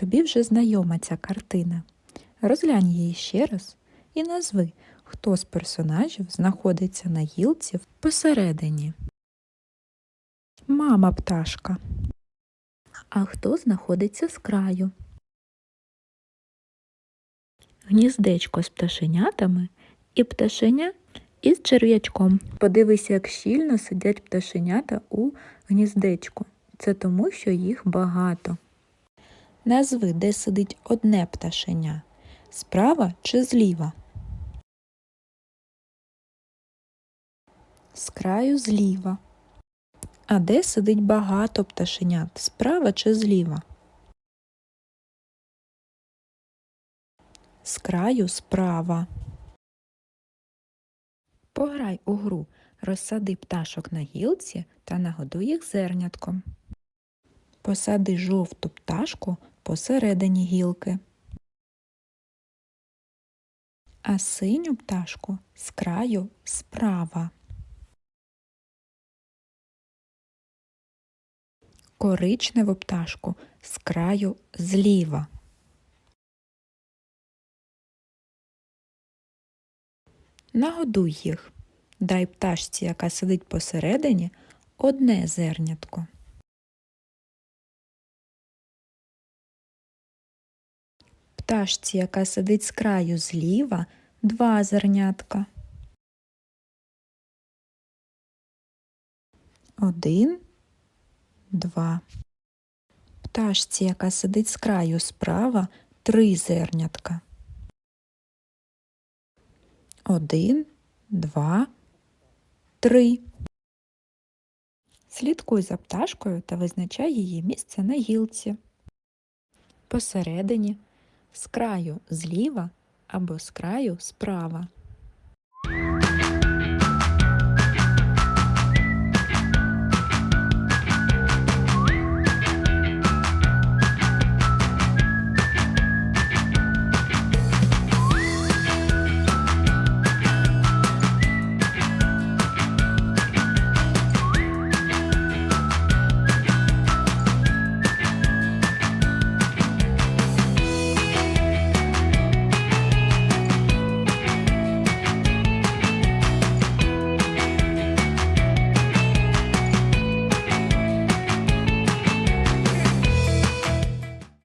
Тобі вже знайома ця картина. Розглянь її ще раз і назви, хто з персонажів знаходиться на гілці посередині. Мама пташка. А хто знаходиться з краю? Гніздечко з пташенятами і пташеня із черв'ячком. Подивися, як щільно сидять пташенята у гніздечку. Це тому, що їх багато. Назви, де сидить одне пташеня справа чи зліва? З краю зліва. А де сидить багато пташенят справа чи зліва? З краю справа. Пограй у гру, розсади пташок на гілці та нагодуй їх зернятком. Посади жовту пташку посередині гілки, а синю пташку з краю справа. Коричневу пташку з краю зліва. Нагодуй їх. Дай пташці, яка сидить посередині, одне зернятко. Пташці, яка сидить з краю зліва, два зернятка. Один, два. Пташці, яка сидить з краю справа, три зернятка. Один, два, три. Слідкуй за пташкою та визначай її місце на гілці. Посередині, з краю зліва або з краю справа.